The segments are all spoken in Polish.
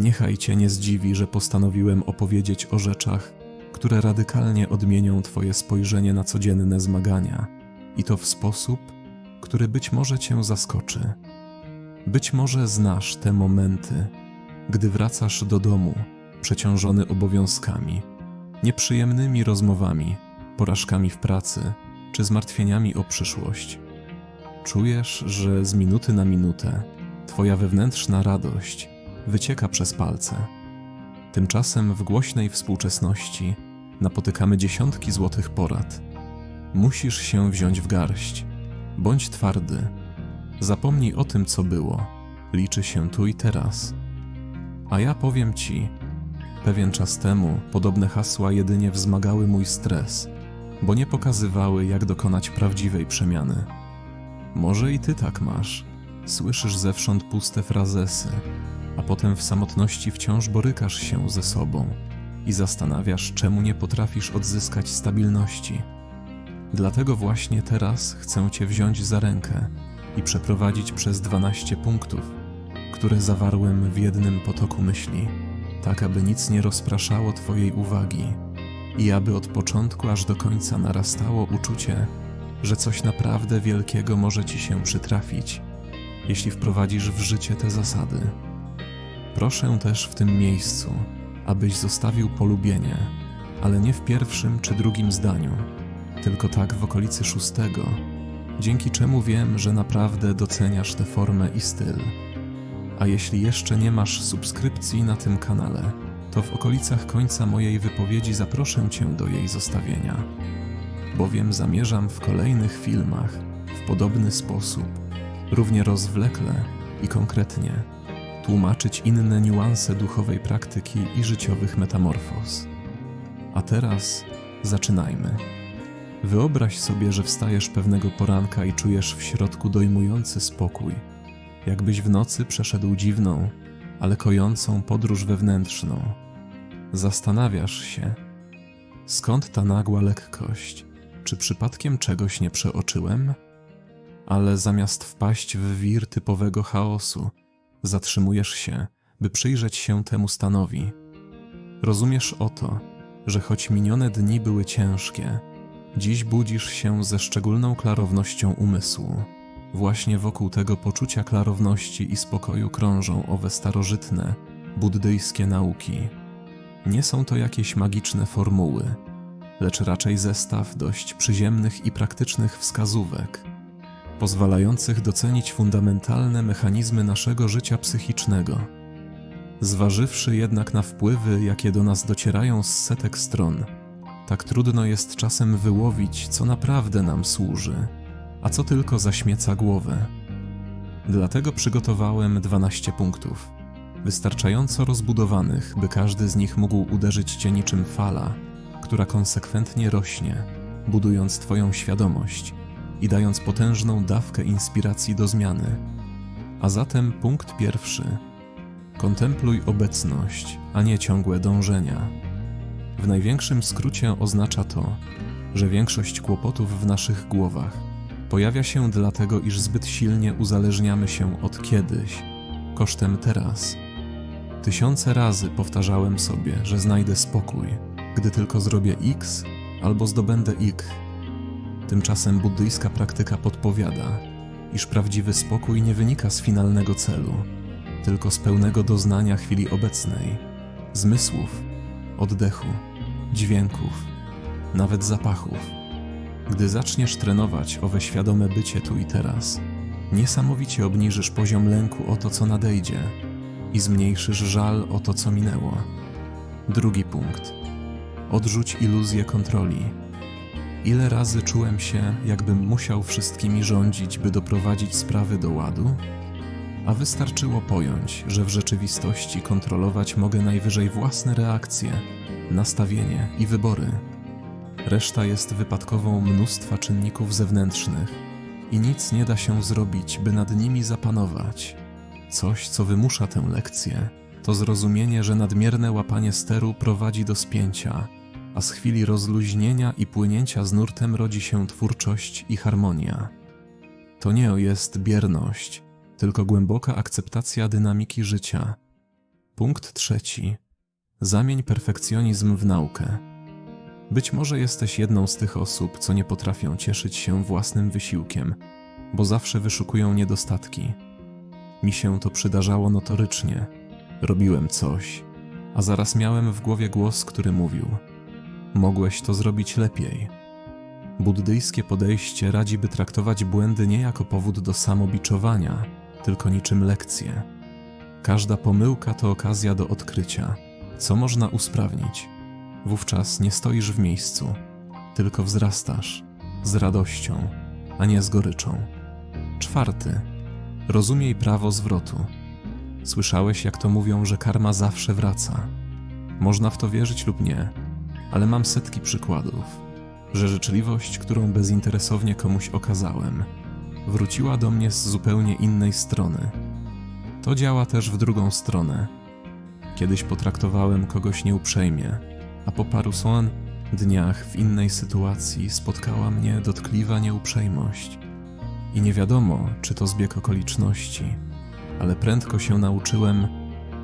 Niechaj cię nie zdziwi, że postanowiłem opowiedzieć o rzeczach, które radykalnie odmienią twoje spojrzenie na codzienne zmagania i to w sposób, który być może cię zaskoczy. Być może znasz te momenty, gdy wracasz do domu przeciążony obowiązkami, nieprzyjemnymi rozmowami, porażkami w pracy czy zmartwieniami o przyszłość. Czujesz, że z minuty na minutę twoja wewnętrzna radość wycieka przez palce. Tymczasem w głośnej współczesności napotykamy dziesiątki złotych porad. Musisz się wziąć w garść. Bądź twardy. Zapomnij o tym, co było. Liczy się tu i teraz. A ja powiem ci, pewien czas temu podobne hasła jedynie wzmagały mój stres, bo nie pokazywały, jak dokonać prawdziwej przemiany. Może i ty tak masz. Słyszysz zewsząd puste frazesy, a potem w samotności wciąż borykasz się ze sobą i zastanawiasz, czemu nie potrafisz odzyskać stabilności. Dlatego właśnie teraz chcę Cię wziąć za rękę i przeprowadzić przez 12 punktów, które zawarłem w jednym potoku myśli, tak aby nic nie rozpraszało Twojej uwagi i aby od początku aż do końca narastało uczucie, że coś naprawdę wielkiego może Ci się przytrafić, jeśli wprowadzisz w życie te zasady. Proszę też w tym miejscu, abyś zostawił polubienie, ale nie w pierwszym czy drugim zdaniu, tylko tak w okolicy szóstego, dzięki czemu wiem, że naprawdę doceniasz tę formę i styl. A jeśli jeszcze nie masz subskrypcji na tym kanale, to w okolicach końca mojej wypowiedzi zaproszę Cię do jej zostawienia, bowiem zamierzam w kolejnych filmach w podobny sposób, równie rozwlekle i konkretnie, tłumaczyć inne niuanse duchowej praktyki i życiowych metamorfoz. A teraz zaczynajmy. Wyobraź sobie, że wstajesz pewnego poranka i czujesz w środku dojmujący spokój, jakbyś w nocy przeszedł dziwną, ale kojącą podróż wewnętrzną. Zastanawiasz się, skąd ta nagła lekkość? Czy przypadkiem czegoś nie przeoczyłem? Ale zamiast wpaść w wir typowego chaosu, zatrzymujesz się, by przyjrzeć się temu stanowi. Rozumiesz oto, że choć minione dni były ciężkie, dziś budzisz się ze szczególną klarownością umysłu. Właśnie wokół tego poczucia klarowności i spokoju krążą owe starożytne, buddyjskie nauki. Nie są to jakieś magiczne formuły, lecz raczej zestaw dość przyziemnych i praktycznych wskazówek, pozwalających docenić fundamentalne mechanizmy naszego życia psychicznego. Zważywszy jednak na wpływy, jakie do nas docierają z setek stron, tak trudno jest czasem wyłowić, co naprawdę nam służy, a co tylko zaśmieca głowę. Dlatego przygotowałem 12 punktów, wystarczająco rozbudowanych, by każdy z nich mógł uderzyć cię niczym fala, która konsekwentnie rośnie, budując Twoją świadomość i dając potężną dawkę inspiracji do zmiany. A zatem punkt pierwszy. Kontempluj obecność, a nie ciągłe dążenia. W największym skrócie oznacza to, że większość kłopotów w naszych głowach pojawia się dlatego, iż zbyt silnie uzależniamy się od kiedyś, kosztem teraz. Tysiące razy powtarzałem sobie, że znajdę spokój, gdy tylko zrobię X albo zdobędę Y. Tymczasem buddyjska praktyka podpowiada, iż prawdziwy spokój nie wynika z finalnego celu, tylko z pełnego doznania chwili obecnej, zmysłów, oddechu, dźwięków, nawet zapachów. Gdy zaczniesz trenować owe świadome bycie tu i teraz, niesamowicie obniżysz poziom lęku o to, co nadejdzie i zmniejszysz żal o to, co minęło. Drugi punkt. Odrzuć iluzję kontroli. Ile razy czułem się, jakbym musiał wszystkimi rządzić, by doprowadzić sprawy do ładu? A wystarczyło pojąć, że w rzeczywistości kontrolować mogę najwyżej własne reakcje, nastawienie i wybory. Reszta jest wypadkową mnóstwa czynników zewnętrznych i nic nie da się zrobić, by nad nimi zapanować. Coś, co wymusza tę lekcję, to zrozumienie, że nadmierne łapanie steru prowadzi do spięcia, a z chwili rozluźnienia i płynięcia z nurtem rodzi się twórczość i harmonia. To nie jest bierność, tylko głęboka akceptacja dynamiki życia. Punkt trzeci. Zamień perfekcjonizm w naukę. Być może jesteś jedną z tych osób, co nie potrafią cieszyć się własnym wysiłkiem, bo zawsze wyszukują niedostatki. Mi się to przydarzało notorycznie. Robiłem coś, a zaraz miałem w głowie głos, który mówił: Mogłeś to zrobić lepiej. Buddyjskie podejście radzi, by traktować błędy nie jako powód do samobiczowania, tylko niczym lekcje. Każda pomyłka to okazja do odkrycia, co można usprawnić. Wówczas nie stoisz w miejscu, tylko wzrastasz z radością, a nie z goryczą. Czwarty. Rozumiej prawo zwrotu. Słyszałeś, jak to mówią, że karma zawsze wraca. Można w to wierzyć lub nie, ale mam setki przykładów, że życzliwość, którą bezinteresownie komuś okazałem, wróciła do mnie z zupełnie innej strony. To działa też w drugą stronę. Kiedyś potraktowałem kogoś nieuprzejmie, a po paru son dniach w innej sytuacji spotkała mnie dotkliwa nieuprzejmość. I nie wiadomo, czy to zbieg okoliczności, ale prędko się nauczyłem,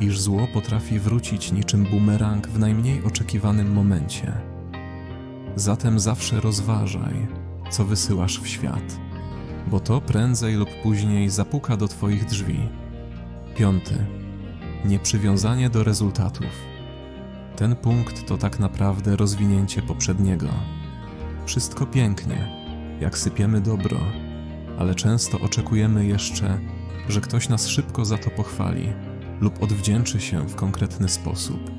iż zło potrafi wrócić niczym bumerang w najmniej oczekiwanym momencie. Zatem zawsze rozważaj, co wysyłasz w świat, bo to prędzej lub później zapuka do Twoich drzwi. Piąty. Nieprzywiązanie do rezultatów. Ten punkt to tak naprawdę rozwinięcie poprzedniego. Wszystko pięknie, jak sypiemy dobro, ale często oczekujemy jeszcze, że ktoś nas szybko za to pochwali lub odwdzięczy się w konkretny sposób.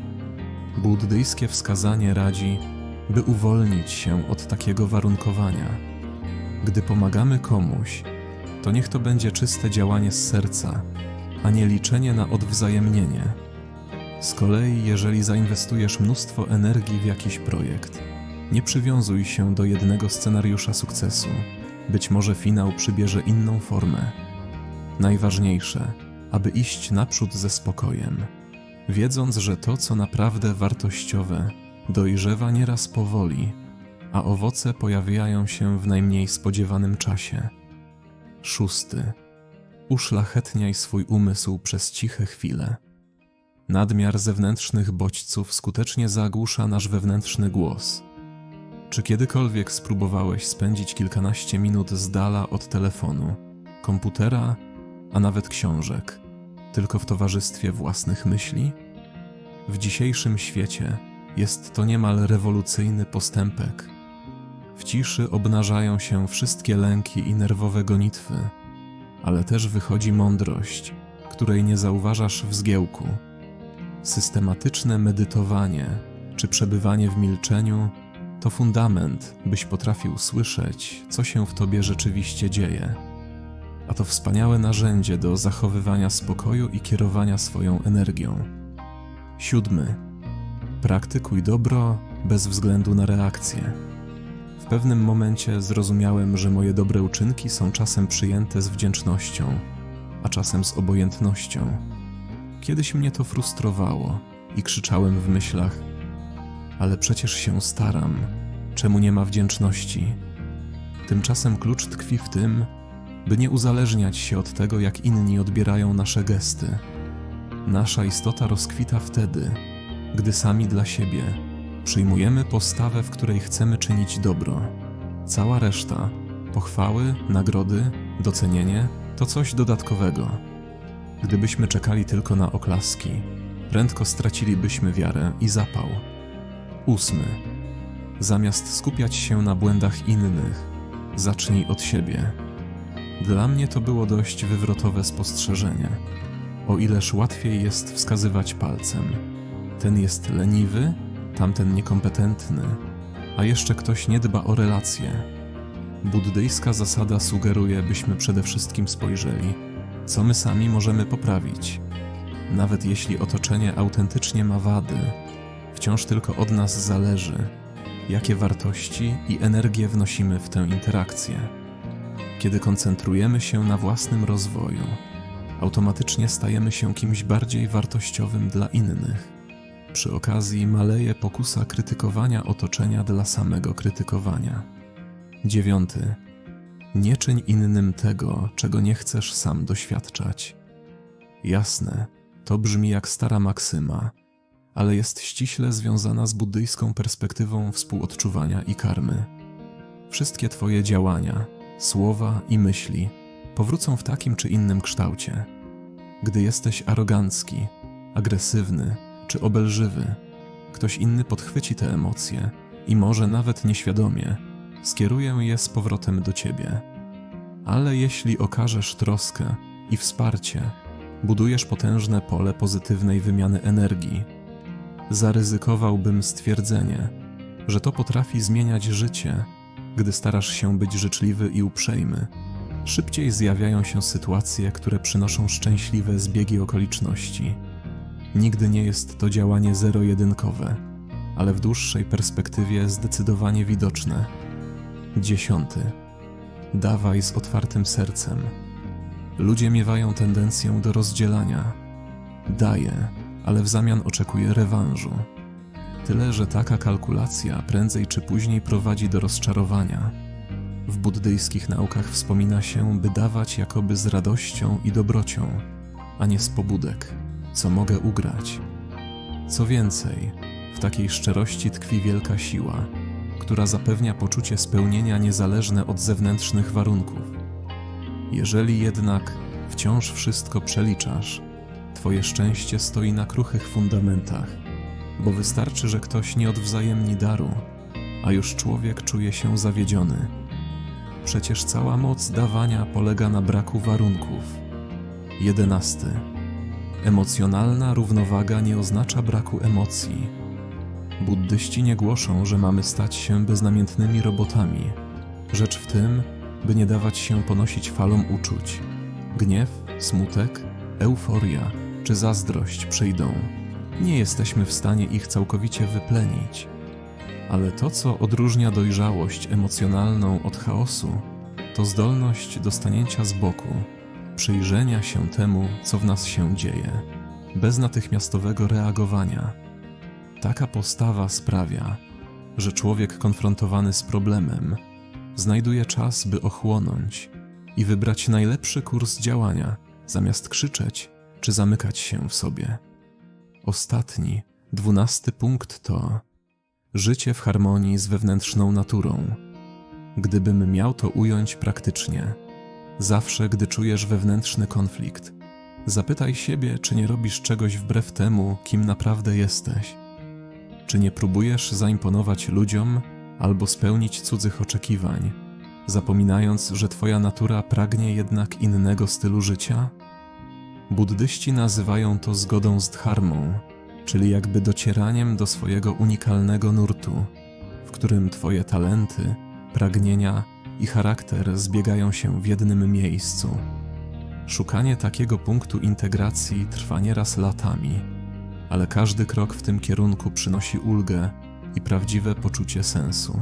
Buddyjskie wskazanie radzi, by uwolnić się od takiego warunkowania. Gdy pomagamy komuś, to niech to będzie czyste działanie z serca, a nie liczenie na odwzajemnienie. Z kolei, jeżeli zainwestujesz mnóstwo energii w jakiś projekt, nie przywiązuj się do jednego scenariusza sukcesu. Być może finał przybierze inną formę. Najważniejsze, aby iść naprzód ze spokojem, wiedząc, że to, co naprawdę wartościowe, dojrzewa nieraz powoli, a owoce pojawiają się w najmniej spodziewanym czasie. Szósty. Uszlachetniaj swój umysł przez ciche chwile. Nadmiar zewnętrznych bodźców skutecznie zagłusza nasz wewnętrzny głos. Czy kiedykolwiek spróbowałeś spędzić kilkanaście minut z dala od telefonu, komputera, a nawet książek, tylko w towarzystwie własnych myśli? W dzisiejszym świecie jest to niemal rewolucyjny postępek. W ciszy obnażają się wszystkie lęki i nerwowe gonitwy, ale też wychodzi mądrość, której nie zauważasz w zgiełku. Systematyczne medytowanie czy przebywanie w milczeniu to fundament, byś potrafił słyszeć, co się w tobie rzeczywiście dzieje. A to wspaniałe narzędzie do zachowywania spokoju i kierowania swoją energią. Siódmy. Praktykuj dobro bez względu na reakcję. W pewnym momencie zrozumiałem, że moje dobre uczynki są czasem przyjęte z wdzięcznością, a czasem z obojętnością. Kiedyś mnie to frustrowało i krzyczałem w myślach: Ale przecież się staram, czemu nie ma wdzięczności? Tymczasem klucz tkwi w tym, by nie uzależniać się od tego, jak inni odbierają nasze gesty. Nasza istota rozkwita wtedy, gdy sami dla siebie przyjmujemy postawę, w której chcemy czynić dobro. Cała reszta pochwały, nagrody, docenienie to coś dodatkowego. Gdybyśmy czekali tylko na oklaski, prędko stracilibyśmy wiarę i zapał. Ósmy. Zamiast skupiać się na błędach innych, zacznij od siebie. Dla mnie to było dość wywrotowe spostrzeżenie. O ileż łatwiej jest wskazywać palcem. Ten jest leniwy, tamten niekompetentny, a jeszcze ktoś nie dba o relacje. Buddyjska zasada sugeruje, byśmy przede wszystkim spojrzeli, co my sami możemy poprawić. Nawet jeśli otoczenie autentycznie ma wady, wciąż tylko od nas zależy, jakie wartości i energię wnosimy w tę interakcję. Kiedy koncentrujemy się na własnym rozwoju, automatycznie stajemy się kimś bardziej wartościowym dla innych. Przy okazji maleje pokusa krytykowania otoczenia dla samego krytykowania. Dziewiąty. Nie czyń innym tego, czego nie chcesz sam doświadczać. Jasne, To brzmi jak stara maksyma, ale jest ściśle związana z buddyjską perspektywą współodczuwania i karmy. Wszystkie Twoje działania, słowa i myśli powrócą w takim czy innym kształcie. Gdy jesteś arogancki, agresywny czy obelżywy, ktoś inny podchwyci te emocje i może nawet nieświadomie skieruje je z powrotem do ciebie. Ale jeśli okażesz troskę i wsparcie, budujesz potężne pole pozytywnej wymiany energii. Zaryzykowałbym stwierdzenie, że to potrafi zmieniać życie, gdy starasz się być życzliwy i uprzejmy. Szybciej zjawiają się sytuacje, które przynoszą szczęśliwe zbiegi okoliczności. Nigdy nie jest to działanie zero-jedynkowe, ale w dłuższej perspektywie zdecydowanie widoczne. Dziesiąty. Dawaj z otwartym sercem. Ludzie miewają tendencję do rozdzielania. Daję, ale w zamian oczekuję rewanżu. Tyle, że taka kalkulacja prędzej czy później prowadzi do rozczarowania. W buddyjskich naukach wspomina się, by dawać jakoby z radością i dobrocią, a nie z pobudek, co mogę ugrać. Co więcej, w takiej szczerości tkwi wielka siła, która zapewnia poczucie spełnienia niezależne od zewnętrznych warunków. Jeżeli jednak wciąż wszystko przeliczasz, Twoje szczęście stoi na kruchych fundamentach, bo wystarczy, że ktoś nie odwzajemni daru, a już człowiek czuje się zawiedziony. Przecież cała moc dawania polega na braku warunków. Jedenasty. Emocjonalna równowaga nie oznacza braku emocji. Buddyści nie głoszą, że mamy stać się beznamiętnymi robotami. Rzecz w tym, by nie dawać się ponosić falom uczuć. Gniew, smutek, euforia czy zazdrość przyjdą. Nie jesteśmy w stanie ich całkowicie wyplenić. Ale to, co odróżnia dojrzałość emocjonalną od chaosu, to zdolność do stanięcia z boku, przyjrzenia się temu, co w nas się dzieje, bez natychmiastowego reagowania. Taka postawa sprawia, że człowiek konfrontowany z problemem znajduje czas, by ochłonąć i wybrać najlepszy kurs działania, zamiast krzyczeć czy zamykać się w sobie. Ostatni, dwunasty punkt to życie w harmonii z wewnętrzną naturą. Gdybym miał to ująć praktycznie, zawsze gdy czujesz wewnętrzny konflikt, zapytaj siebie, czy nie robisz czegoś wbrew temu, kim naprawdę jesteś. Czy nie próbujesz zaimponować ludziom albo spełnić cudzych oczekiwań, zapominając, że Twoja natura pragnie jednak innego stylu życia? Buddyści nazywają to zgodą z dharmą, czyli jakby docieraniem do swojego unikalnego nurtu, w którym Twoje talenty, pragnienia i charakter zbiegają się w jednym miejscu. Szukanie takiego punktu integracji trwa nieraz latami, ale każdy krok w tym kierunku przynosi ulgę i prawdziwe poczucie sensu.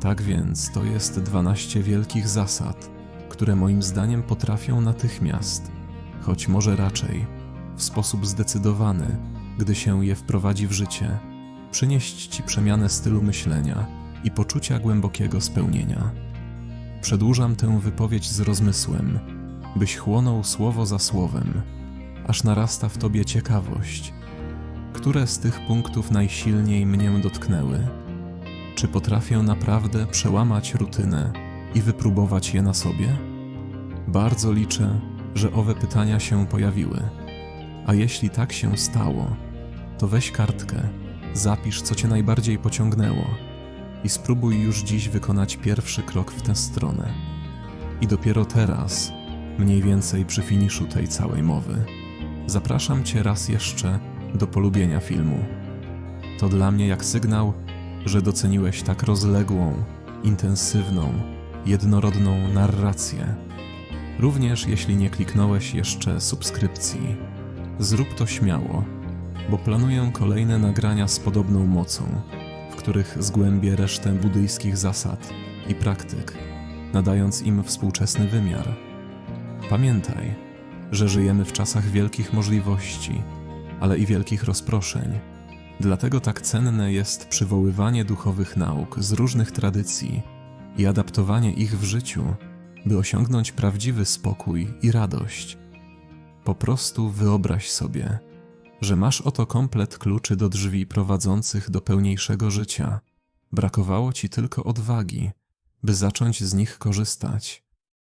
Tak więc to jest 12 wielkich zasad, które moim zdaniem potrafią natychmiast, choć może raczej w sposób zdecydowany, gdy się je wprowadzi w życie, przynieść ci przemianę stylu myślenia i poczucia głębokiego spełnienia. Przedłużam tę wypowiedź z rozmysłem, byś chłonął słowo za słowem, aż narasta w tobie ciekawość. Które z tych punktów najsilniej mnie dotknęły? Czy potrafię naprawdę przełamać rutynę i wypróbować je na sobie? Bardzo liczę, że owe pytania się pojawiły. A jeśli tak się stało, to weź kartkę, zapisz, co cię najbardziej pociągnęło i spróbuj już dziś wykonać pierwszy krok w tę stronę. I dopiero teraz, mniej więcej przy finiszu tej całej mowy, zapraszam cię raz jeszcze do polubienia filmu. To dla mnie jak sygnał, że doceniłeś tak rozległą, intensywną, jednorodną narrację. Również jeśli nie kliknąłeś jeszcze subskrypcji, zrób to śmiało, bo planuję kolejne nagrania z podobną mocą, w których zgłębię resztę buddyjskich zasad i praktyk, nadając im współczesny wymiar. Pamiętaj, że żyjemy w czasach wielkich możliwości, ale i wielkich rozproszeń. Dlatego tak cenne jest przywoływanie duchowych nauk z różnych tradycji i adaptowanie ich w życiu, by osiągnąć prawdziwy spokój i radość. Po prostu wyobraź sobie, że masz oto komplet kluczy do drzwi prowadzących do pełniejszego życia. Brakowało ci tylko odwagi, by zacząć z nich korzystać.